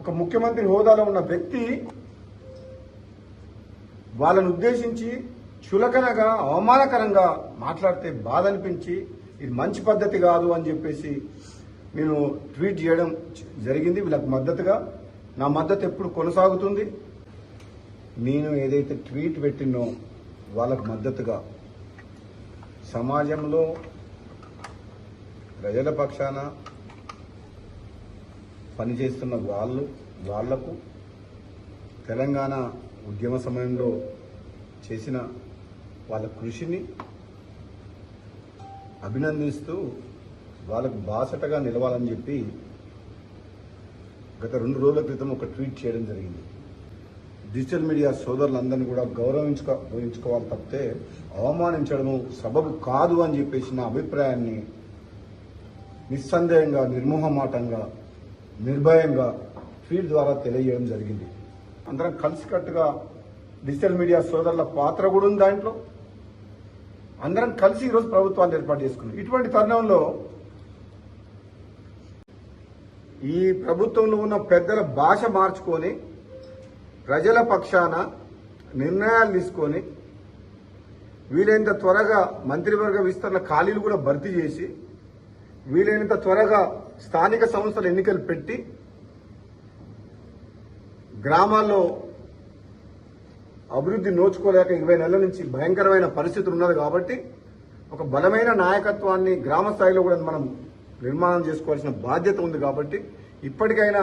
ఒక ముఖ్యమంత్రి హోదాలో ఉన్న వ్యక్తి వాళ్ళను ఉద్దేశించి చులకనగా అవమానకరంగా మాట్లాడితే బాధ అనిపించి ఇది మంచి పద్ధతి కాదు అని చెప్పేసి నేను ట్వీట్ చేయడం జరిగింది. వీళ్ళకి మద్దతుగా నా మద్దతు ఎప్పుడు కొనసాగుతుంది? నేను ఏదైతే ట్వీట్ పెట్టినో వాళ్ళకు మద్దతుగా సమాజంలో ప్రజల పక్షాన పనిచేస్తున్న వాళ్ళు వాళ్ళకు తెలంగాణ ఉద్యమ సమయంలో చేసిన వాళ్ళ కృషిని అభినందిస్తూ వాళ్ళకు బాసటగా నిలవాలని చెప్పి గత రెండు రోజుల క్రితం ఒక ట్వీట్ చేయడం జరిగింది. డిజిటల్ మీడియా సోదరులందరినీ కూడా గౌరవించుకో గౌరవించుకోవాలి తప్పితే అవమానించడము సబబు కాదు అని చెప్పేసి నా అభిప్రాయాన్ని నిస్సందేహంగా నిర్మోహమాటంగా నిర్భయంగా ట్వీట్ ద్వారా తెలియజేయడం జరిగింది. అందరం కలిసికట్టుగా డిజిటల్ మీడియా సోదరుల పాత్ర కూడా ఉంది దాంట్లో. అందరం కలిసి ఈరోజు ప్రభుత్వాన్ని ఏర్పాటు చేసుకున్నాం. ఇటువంటి తరుణంలో ఈ ప్రభుత్వంలో ఉన్న పెద్దల భాష మార్చుకొని ప్రజల పక్షాన నిర్ణయాలు తీసుకొని వీలైనంత త్వరగా మంత్రివర్గ విస్తరణ ఖాళీలు కూడా భర్తీ చేసి వీలైనంత త్వరగా స్థానిక సంస్థల ఎన్నికలు పెట్టి గ్రామాల్లో అభివృద్ధి నోచుకోలేక ఇరవై నెలల నుంచి భయంకరమైన పరిస్థితులు ఉన్నది కాబట్టి ఒక బలమైన నాయకత్వాన్ని గ్రామ స్థాయిలో కూడా మనం నిర్మాణం చేసుకోవాల్సిన బాధ్యత ఉంది కాబట్టి ఇప్పటికైనా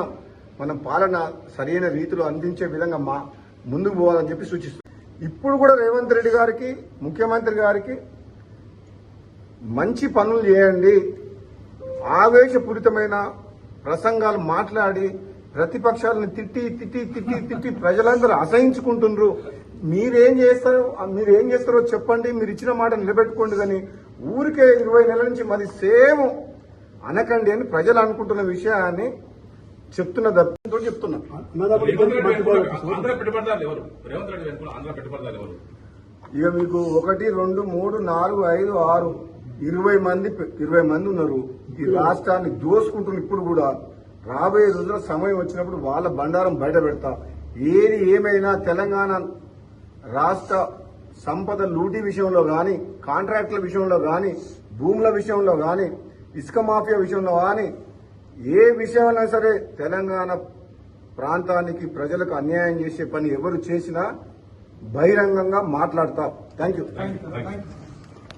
మనం పాలన సరైన రీతిలో అందించే విధంగా మా ముందుకు పోవాలని చెప్పి సూచిస్తుంది ఇప్పుడు కూడా రేవంత్ రెడ్డి గారికి ముఖ్యమంత్రి గారికి మంచి పనులు చేయండి. ఆవేశపూరితమైన ప్రసంగాలు మాట్లాడి ప్రతిపక్షాలను తిట్టి తిట్టి తిట్టి తిట్టి ప్రజలందరూ అసహించుకుంటుండ్రు. మీరేం చేస్తారో మీరేం చేస్తారో చెప్పండి మీరు ఇచ్చిన మాట నిలబెట్టుకోండి కానీ ఊరికే ఇరవై నెలల నుంచి మరి సేమ్ అనకండి అని ప్రజలు అనుకుంటున్న విషయాన్ని చెప్తున్న దప్పితో చెప్తున్నా. ఇక మీకు ఒకటి రెండు మూడు నాలుగు ఐదు ఆరు ఇరవై మంది ఇరవై మంది ఉన్నారు. ఈ రాష్ట్రాన్ని దోసుకుంటున్న ఇప్పుడు కూడా రాబోయే రోజుల సమయం వచ్చినప్పుడు వాళ్ళ బండారం బయట పెడతా. ఏది ఏమైనా తెలంగాణ రాష్ట్ర సంపద లూటీ విషయంలో కానీ కాంట్రాక్టుల విషయంలో కానీ భూముల విషయంలో కానీ ఇసుక మాఫియా విషయంలో కానీ ఏ విషయమైనా సరే తెలంగాణ ప్రాంతానికి ప్రజలకు అన్యాయం చేసే పని ఎవరు చేసినా బహిరంగంగా మాట్లాడతా. Thank you